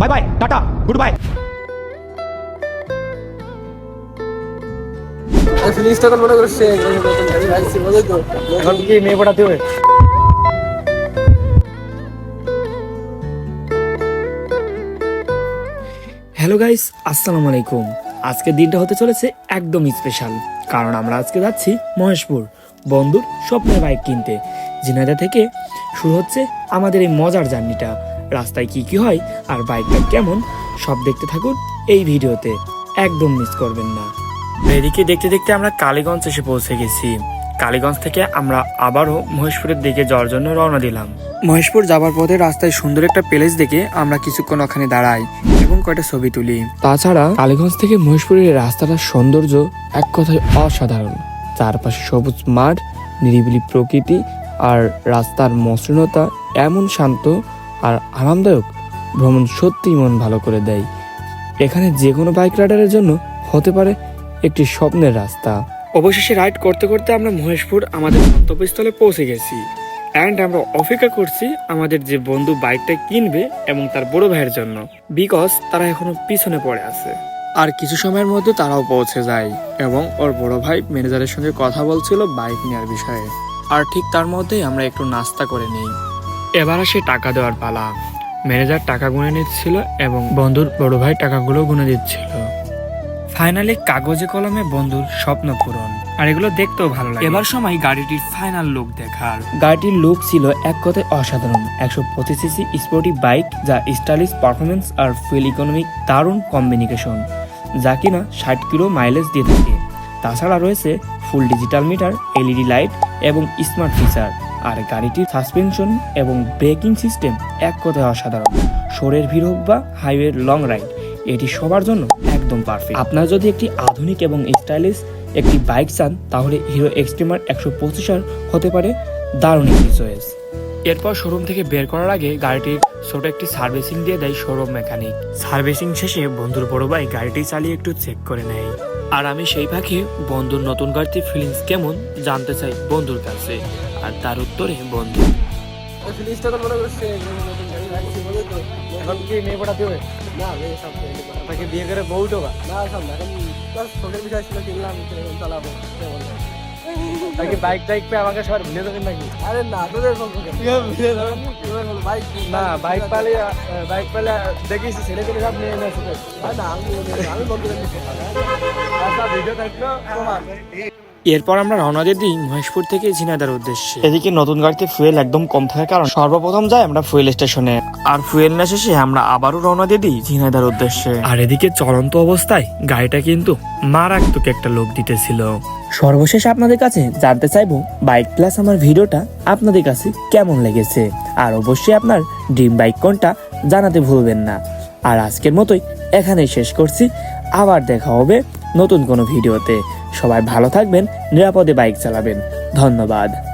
Bye bye tata good bye মনে করছে এখন কি মেয়ে পড়াতে হবে? হ্যালো গাইস আসসালামু আলাইকুম। আজকের দিনটা হতে চলেছে একদম স্পেশাল কারণ আমরা আজকে যাচ্ছি মহেশপুর বন্ধুর স্বপ্নের বাইক কিনতে ঝিনাইদা থেকে শুরু হচ্ছে আমাদের এই মজার জার্নিটা। রাস্তায় কি কি হয় আর বাইকটা কেমন সব দেখতে থাকুন এই ভিডিওতে। একদম মিস করবেন না। এদিকে দেখতে দেখতে আমরা কালীগঞ্জ এসে পৌঁছে গেছি। কালীগঞ্জ থেকে আমরা আবারও মহেশপুরের দিকে যাওয়ার জন্য রওনা দিলাম। মহেশপুর যাবার পথে রাস্তায় সুন্দর একটা প্লেস দেখে আমরা কিছুক্ষণ ওখানে দাঁড়াই এবং কয়টা ছবি তুলি। তাছাড়া কালীগঞ্জ থেকে মহেশপুরের রাস্তাটার সৌন্দর্য এক কথায় অসাধারণ। চারপাশে সবুজ মাঠ নিরিবিলি প্রকৃতি আর রাস্তার মসৃণতা এমন শান্ত আর আরামদায়ক ভ্রমণ সত্যিই মন ভালো করে দেয়। এখানে যে কোনো বাইক রাইডারের জন্য হতে পারে একটি স্বপ্নের রাস্তা। অবশেষে রাইড করতে করতে আমরা মহেশপুর আমাদের গন্তব্যস্থলে পৌঁছে গেছি। অ্যান্ড আমরা অপেক্ষা করছি আমাদের যে বন্ধু বাইকটা কিনবে এবং তার বড় ভাইয়ের জন্য। বিকজ তারা এখনও পিছনে পড়ে আছে। আর কিছু সময়ের মধ্যে তারাও পৌঁছে যায় এবং ওর বড় ভাই ম্যানেজারের সঙ্গে কথা বলছিল বাইক নেওয়ার বিষয়ে। আর ঠিক তার মধ্যেই আমরা একটু নাস্তা করে নিই। এবার আসে টাকা দেওয়ার পালা। ম্যানেজার টাকা গুনে নিচ্ছিল এবং বন্ধুর বড় ভাই টাকাগুলো গুনে দিচ্ছিল। ফাইনালি কাগজে কলমে বন্ধুর স্বপ্ন পূরণ। আর এগুলো দেখতেও ভালো লাগে। এবার সময় গাড়িটির ফাইনাল লুক দেখার। গাড়িটির লুক ছিল এক কথায় অসাধারণ। একশো পঁচিশ সিসি স্পোর্টি বাইক যা স্টাইলিশ পারফরমেন্স আর ফুয়েল ইকোনমিক দারুণ কম্বিনিকেশন যা কিনা ষাট কিলো মাইলেজ দিয়ে থাকে। তাছাড়া রয়েছে full digital meter LED light এবং স্মার্ট ফিচার আর গাড়িটির সাসপেনশন এবং ব্রেকিং সিস্টেম এক কথায় অসাধারণ। শোরের ভিড় হোক বা হাইওয়ের লং রাইড, এটি সবার জন্য একদম পারফেক্ট। আপনার যদি একটি আধুনিক এবং স্টাইলিশ একটি বাইক চান, তাহলে হিরো এক্সট্রিমার একশো পঁচিশার হতে পারে দারুণ একটি চয়েস। এরপর শোরুম থেকে বের করার আগে গাড়িটির ছোট একটি সার্ভিসিং দিয়ে দেয় শোরুম মেকানিক। সার্ভিসিং শেষে বন্ধুর বড় ভাই গাড়িটি চালিয়ে একটু চেক করে নেয়। আর আমি সেই ফাঁকে বন্ধুর নতুন গাড়িটির ফিলিংস কেমন জানতে চাই বন্ধুর কাছে। আর তার উত্তরে বন্ধু। তাকে বিয়ে করে বউ টোকা বাইক টাইক পেয়ে আমাকে সবার ভুলে দেবেন নাকি? আরে না তোদের ভুলে দেবেন বাইক না বাইক পালে বাইক পালে দেখিস ছেলে পেলে সব নিয়ে নিয়ে আসবে আরে না আমি আমি আচ্ছা ভিডিও থাকল। তোমার এরপর আমরা রওনা দিয়ে দিই মহেশপুর থেকে ঝিনাইদার উদ্দেশ্যে। এদিকে নতুন গাড়িতে ফুয়েল একদম কম থাকার কারণ সর্বপ্রথম যাই আমরা ফুয়েল স্টেশনে আর ফুয়েল না শেষে আমরা আবারও রওনা দিয়ে দিই ঝিনাইদার উদ্দেশ্যে। আর এদিকে চলন্ত অবস্থায় গাড়িটা কিন্তু মারাত্মক একটা লোক দিতেছিল। সর্বশেষ আপনাদের কাছে জানতে চাইব বাইক প্লাস আমার ভিডিওটা আপনাদের কাছে কেমন লেগেছে। আর অবশ্যই আপনার ড্রিম বাইক কোনটা জানাতে ভুলবেন না। আর আজকের মতোই এখানেই শেষ করছি। আবার দেখা হবে নতুন কোনো ভিডিওতে সবাই ভালো থাকবেন নিরাপদে বাইক চালাবেন। ধন্যবাদ।